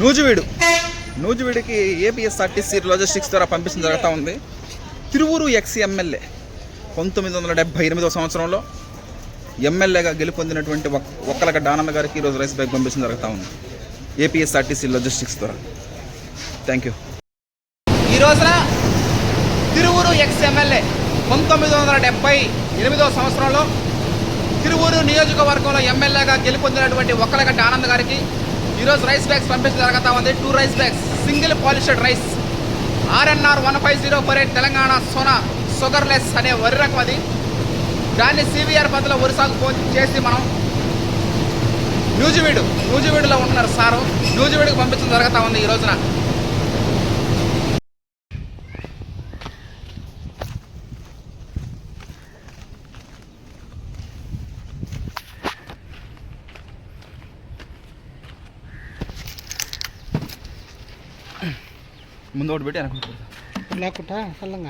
Nuzvid. నూజివీడికి APSRTC logistics ద్వారా పంపించడం జరుగుతూ ఉంది. తిరువూరు ఎక్స్ ఎమ్మెల్యే పంతొమ్మిది వందల డెబ్బై ఎనిమిదవ సంవత్సరంలో ఎమ్మెల్యేగా గెలుపొందినటువంటి ఒక్- ఒక్కలగడ్డ ఆనంద గారికి ఈరోజు రైస్ బ్యాగ్ పంపించడం జరుగుతూ ఉంది. ఏపీఎస్ఆర్టీసీ లాజిస్టిక్స్ ద్వారా. థ్యాంక్ యూ ఈ రోజున తిరువురు ఎక్స్ ఎమ్మెల్యే పంతొమ్మిది వందల డెబ్బై ఎనిమిదవ సంవత్సరంలో తిరువూరు నియోజకవర్గంలో ఎమ్మెల్యేగా గెలుపొందినటువంటి ఒక్కలగడ్డ ఆనంద్ గారికి ఈరోజు రైస్ బ్యాగ్స్ పంపించడం జరుగుతూ ఉంది. Two rice bags single polished rice RNR one five zero four eight Telangana Sona sugarless అనే వరి రకం అది. దాన్ని సివిఆర్ పద్ధతిలో ఒరిసాకు పో- చేసి మనం న్యూజివీడు న్యూజివీడులో ఉంటున్నారు సారు. న్యూజివీడుకి పంపించడం జరుగుతూ ఉంది ఈ రోజున. ಮುಂದೆ ಓಡ್ಬಿಟ್ಟು ಅನ್ಕೊಂಡು ನಾ ಕೊಟ್ಟ ಸಲ್ಲಂಗ